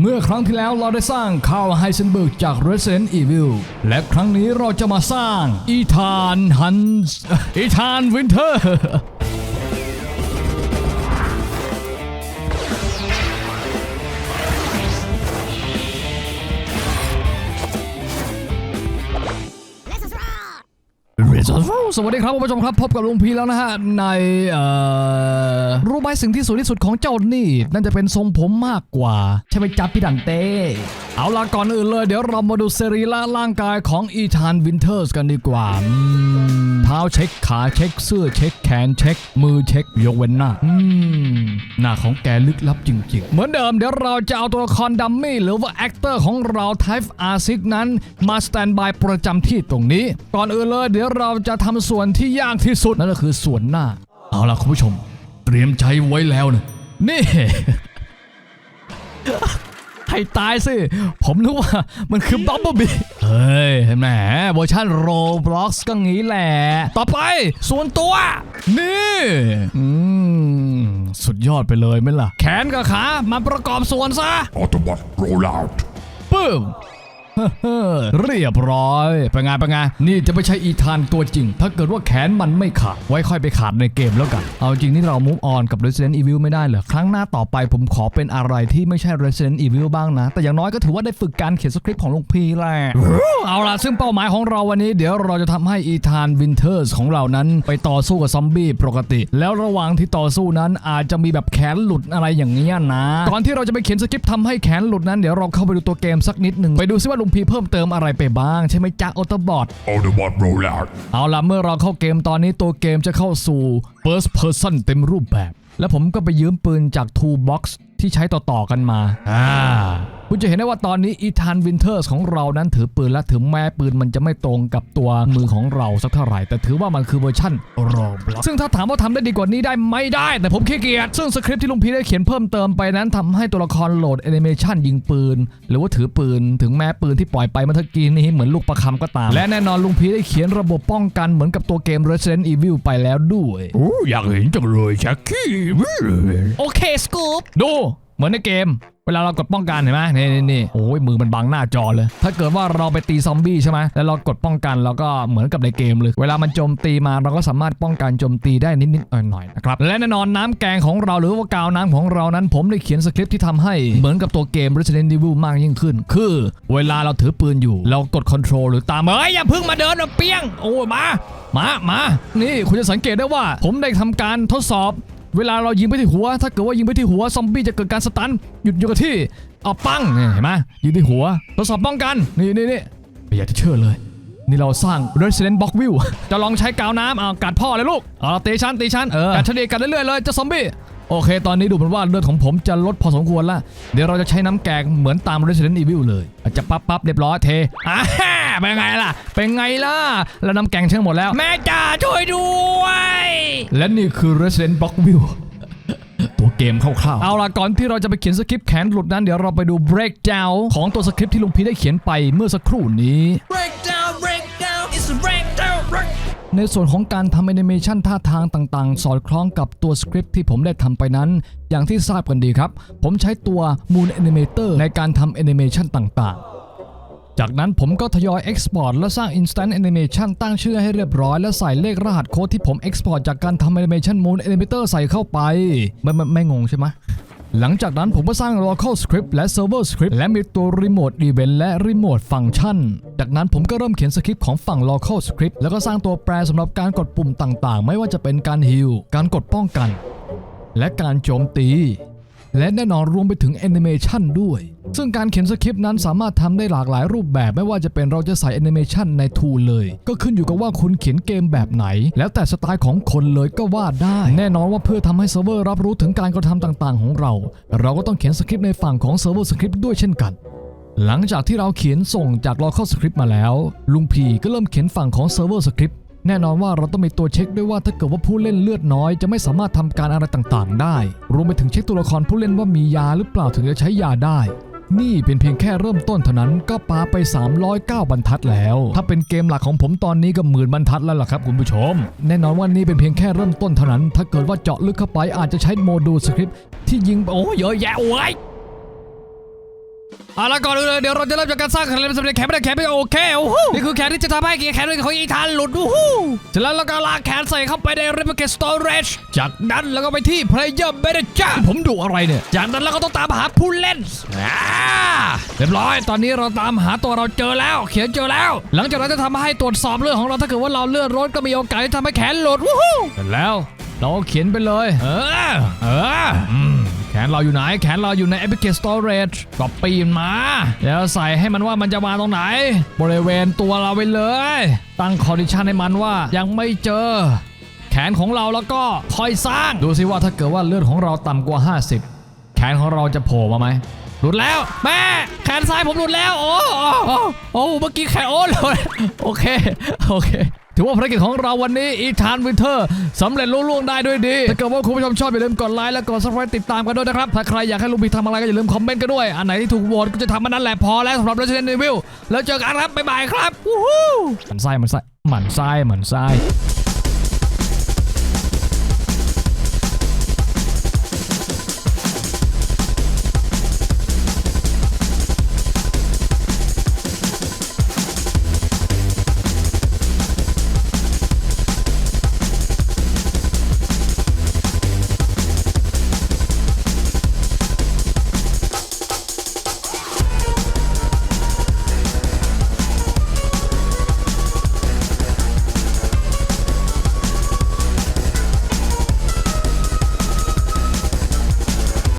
เมื่อครั้งที่แล้วเราได้สร้างคาร์ลไฮเซนเบิร์กจาก Resident Evil และครั้งนี้เราจะมาสร้างอีธานฮันส์อีธานวินเทอร์สวัสดีครับผู้ชมครับ พบกับลุงพีแล้วนะฮะ ในเอ่อ ไหมสิ่งที่สวยที่สุดของเจ้านี่นั่นจะเป็นทรงผมมากกว่า ใช่ไหมจ๊ะพี่ดันเต้เอาล่ะก่อนอื่นเลย เดี๋ยวเรามาดูสรีระร่างกายของอีธานวินเทอร์สกันดีกว่าเท้าเช็คขาเช็คเสื้อเช็คแขนเช็ค มือเช็คยกเว้นหน้าอืมหน้าของแกลึกลับจริงๆ เหมือนเดิมเดี๋ยวเราจะเอาตัวละครดัมมี่หรือว่าแอคเตอร์ของเรา Type R6 นั้น มาสแตนบายประจำที่ตรงนี้ ก่อนอื่นเลยเดี๋ยวเราจะทำส่วนที่ยากที่สุดนั่นก็คือส่วนหน้า เอาล่ะคุณผู้ชม เตรียมใจไว้แล้วนะนี่ ให้ตายสิ ผมนึกว่ามันคือบับเบิลบีเฮ้ยแหมเวอร์ชันโรบล็อกก็งี้แหละ ต่อไป ส่วนตัว นี่อืมสุดยอดไปเลยไหมล่ะ แขนกับขามาประกอบส่วนซะ Autobot rollout. ปึ้ม เรียบร้อยเป็นไงเป็นไงนี่จะไม่ใช่อีธานตัวจริง ถ้าเกิดว่าแขนมันไม่ขาด ไว้ค่อยไปขาดในเกมแล้วกัน เอาจริงนี่เรา move on กับ Resident Evil ไม่ได้เหรอ ครั้งหน้าต่อไปผมขอเป็นอะไรที่ไม่ใช่ Resident Evil บ้างนะ แต่อย่างน้อยก็ถือว่าได้ฝึกการเขียนสคริปต์ของลุงพีแหละเอาล่ะ ซึ่งเป้าหมายของเราวันนี้ เดี๋ยวเราจะทำให้อีธานวินเทอร์สของเรานั้นไปต่อสู้กับซอมบี้ปกติ แล้วระหว่างที่ต่อสู้นั้นอาจจะมีแบบแขนหลุดอะไรอย่างเงี้ยนะก่อนที่เราจะไปเขียนสคริปต์ทำให้แขนหลุดนั้นเดี๋ยวเราเข้าไปดูตัวเกมสักนิดหนึ่งไปดูซิว่าลุงพีเพิ่มเติมอะไรไปบ้างใช่ไหมจ๊ะออโตบอท Autobot rollout. เอาล่ะเมื่อเราเข้าเกมตอนนี้ตัวเกมจะเข้าสู่ first person เต็มรูปแบบ แล้วผมก็ไปยืมปืนจาก Toolbox ที่ใช้ต่อๆกันมา อ่า คุณจะเห็นได้ว่าตอนนี้อีธานวินเทอร์สของเรานั้นถือปืนและถึงแม้ปืนมันจะไม่ตรงกับตัวมือของเราสักเท่าไหร่ แต่ถือว่ามันคือเวอร์ชั่นรอบล็อกซึ่งถ้าถามว่าทำได้ดีกว่านี้ได้ไม่ได้ แต่ผมขี้เกียจซึ่งสคริปต์ที่ลุงพีได้เขียนเพิ่มเติมไปนั้นทำให้ตัวละครโหลดแอนิเมชันยิงปืน หรือว่าถือปืน ถึงแม้ปืนที่ปล่อยไปเมื่อตะกี้นี้เหมือนลูกประคำก็ตาม และแน่นอนลุงพีได้เขียนระบบป้องกันเหมือนกับตัวเกม Resident Evil ไปแล้วด้วย โอ้อยากเห็นจังเลยแจ็คกี้โอเคสกูปดูเหมือนในเกม เวลาเรากดป้องกันเห็นไหมนี่นี่นี่โอ้ยมือมันบังหน้าจอเลย ถ้าเกิดว่าเราไปตีซอมบี้ใช่ไหมแล้วเรากดป้องกันเราก็เหมือนกับในเกมเลย เวลามันโจมตีมาเราก็สามารถป้องกันโจมตีได้นิดๆหน่อยๆนะครับและแน่นอนน้ำแกงของเราหรือว่ากาวน้ำของเรานั้นผมได้เขียนสคริปต์ที่ทำให้เหมือนกับตัวเกม Resident Evil มากยิ่งขึ้น คือ เวลาเราถือปืนอยู่ เรากดคอนโทรลหรือตามเอ้ยอย่าพึ่งมาเดินมาเปี้ยงโอ้มามามานี่คุณจะสังเกตได้ว่า ผมได้ทำการทดสอบ เวลาเรายิงไปที่หัว ถ้าเกิดว่ายิงไปที่หัวซอมบี้จะเกิดการสตันหยุดอยู่กับที่เอาปังเนี่ยเห็นไหมยิงที่หัวทดสอบป้องกันนี่นี่นี่ไม่อยากจะเชื่อเลย นี่เราสร้าง Resident Box View จะลองใช้กาวน้ำเอากัดพ่อเลยลูกเอาตีชั้นตีชั้นเออกัดเฉลี่ยกัดเรื่อยๆเลยเจะซอมบี้โอเค ตอนนี้ดูเหมือนว่าเลือดของผมจะลดพอสมควรละเดี๋ยวเราจะใช้น้ำแกงเหมือนตาม Resident Evil เลยอาจจะปั๊บปั๊บเรียบร้อยเทอ่า เป็นไงล่ะ เป็นไงล่ะ แล้วน้ำแกงเชื่อหมดแล้ว แม่จ๋าช่วยด้วย และนี่คือ Resident Box View ตัวเกมคร่าวๆ เอาล่ะก่อนที่เราจะไปเขียนสคริปต์แขนหลุดนั้นเดี๋ยวเราไปดู breakdown ของตัวสคริปต์ที่ลุงพีได้เขียนไปเมื่อสักครู่นี้ Breakdown, breakdown, it's a breakdown, break. ในส่วนของการทำแอนิเมชันท่าทางต่างๆ สอดคล้องกับตัวสคริปต์ที่ผมได้ทำไปนั้น อย่างที่ทราบกันดีครับ ผมใช้ตัว Moon Animator ในการทำแอนิเมชันต่างๆ จากนั้นผมก็ทยอย Export และสร้าง Instant Animation ตั้งชื่อให้เรียบร้อยและใส่เลขรหัสโค้ดที่ผม Export จากการทำ Animation Moon Animator ใส่เข้าไป ไม่ไม่ไม่งงใช่ไหมหลังจากนั้นผมก็สร้าง local script และ server script และมีตัว remote event และ remote function จากนั้นผมก็เริ่มเขียนสคริปต์ของฝั่ง local script แล้วก็สร้างตัวแปรสำหรับการกดปุ่มต่างๆ ไม่ว่าจะเป็นการ heal การกดป้องกัน และการโจมตี และแน่นอนรวมไปถึงแอนิเมชันด้วย ซึ่งการเขียนสคริปต์นั้นสามารถทำได้หลากหลายรูปแบบ ไม่ว่าจะเป็นเราจะใส่แอนิเมชันในทูลเลย ก็ขึ้นอยู่กับว่าคุณเขียนเกมแบบไหน แล้วแต่สไตล์ของคนเลยก็ว่าได้ แน่นอนว่าเพื่อทำให้เซิร์ฟเวอร์รับรู้ถึงการกระทำต่างๆ ของเรา เราก็ต้องเขียนสคริปต์ในฝั่งของเซิร์ฟเวอร์สคริปต์ด้วยเช่นกันหลังจากที่เราเขียนส่งจาก local script มาแล้ว ลุงพีก็เริ่มเขียนฝั่งของ server script แน่นอนว่าเราต้องมีตัวเช็คด้วยว่าถ้าเกิดว่าผู้เล่นเลือดน้อย จะไม่สามารถทำการอะไรต่างๆ ได้ รวมไปถึงเช็คตัวละครผู้เล่นว่ามียาหรือเปล่าถึงจะใช้ยาได้ นี่เป็นเพียงแค่เริ่มต้นเท่านั้นก็ปาไป 309 บรรทัดแล้ว ถ้าเป็นเกมหลักของผมตอนนี้ก็หมื่นบรรทัดแล้วล่ะครับคุณผู้ชม แน่นอนว่านี่เป็นเพียงแค่เริ่มต้นเท่านั้น ถ้าเกิดว่าเจาะลึกเข้าไปอาจจะใช้โมดูลสคริปที่ยิงโอ้เยอะแยะโอ้ย เอาละก่อนอื่นเลยเดี๋ยวเราจะเริ่มจากการสร้างแขนสำเร็จแขนไม่ได้แขนไม่โอเคโอ้โหนี่คือแขนที่จะทำให้แขนของอีธานหลุดโอ้โหเสร็จแล้วเราก็ลากแขนใส่เข้าไปใน replicate storage จากนั้นเราก็ไปที่ player manager ผมดูอะไรเนี่ย จากนั้นเราก็ต้องตามหาผู้เล่นอ่าเรียบร้อย ตอนนี้เราตามหาตัวเราเจอแล้ว เขียนเจอแล้ว หลังจากนั้นจะทำให้ตรวจสอบเรื่องของเราถ้าเกิดว่าเราเลื่อนรถก็มีโอกาสที่ทำให้แขนหลุดวู้ฮู้เสร็จแล้ว เราก็เขียนไปเลย เออ เออ นเราอยู่ไหน แขนเราอยู่ใน Epic Storage ก็ปีนมา แล้วใส่ให้มันว่ามันจะมาตรงไหน บริเวณตัวเราไปเลย ตั้งคอดิชันให้มันว่ายังไม่เจอ แขนของเราแล้วก็คอยสร้าง ดูสิว่าถ้าเกิดว่าเลือดของเราต่ำกว่า 50 แขนของเราจะโผล่มาไหมหลุดแล้วแม่แขนซ้ายผมหลุดแล้ว โอ้โอ้โอ้โอ้เมื่อกี้แขนโอ้หลุดโอเค โอเค ถือว่าภารกิจของเราวันนี้อีธานวินเทอร์สำเร็จลุล่วงได้ด้วยดีถ้าเกิดว่าคุณผู้ชมชอบอย่าลืมกดไลค์และกดซับสไครต์ติดตามกันด้วยนะครับถ้าใครอยากให้ลุงพีทำอะไรก็อย่าลืมคอมเมนต์กันด้วยอันไหนที่ถูกโหวตก็จะทำมันนั้นแหละพอแล้วสำหรับ Resident Evil แล้วเจอกันครับบ๊ายบายครับวู้ฮู้มันไส้มันไส้มันไส้มันไส้